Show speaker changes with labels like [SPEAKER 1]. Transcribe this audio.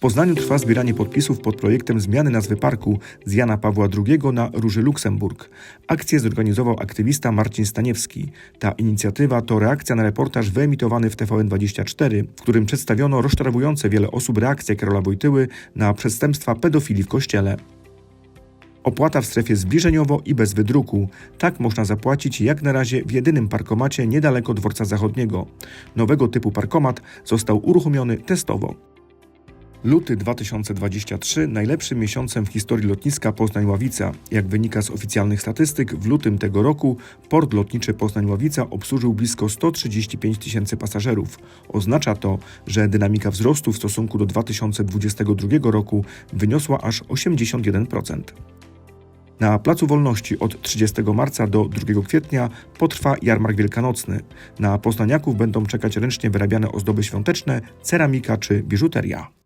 [SPEAKER 1] Poznaniu trwa zbieranie podpisów pod projektem zmiany nazwy parku z Jana Pawła II na Róży Luksemburg. Akcję zorganizował aktywista Marcin Staniewski. Ta inicjatywa to reakcja na reportaż wyemitowany w TVN24, w którym przedstawiono rozczarowujące wiele osób reakcję Karola Wojtyły na przestępstwa pedofilii w kościele. Opłata w strefie zbliżeniowo i bez wydruku. Tak można zapłacić jak na razie w jedynym parkomacie niedaleko dworca zachodniego. Nowego typu parkomat został uruchomiony testowo. Luty 2023 najlepszym miesiącem w historii lotniska Poznań-Ławica. Jak wynika z oficjalnych statystyk, w lutym tego roku port lotniczy Poznań-Ławica obsłużył blisko 135 tysięcy pasażerów. Oznacza to, że dynamika wzrostu w stosunku do 2022 roku wyniosła aż 81%. Na Placu Wolności od 30 marca do 2 kwietnia potrwa jarmark wielkanocny. Na poznaniaków będą czekać ręcznie wyrabiane ozdoby świąteczne, ceramika czy biżuteria.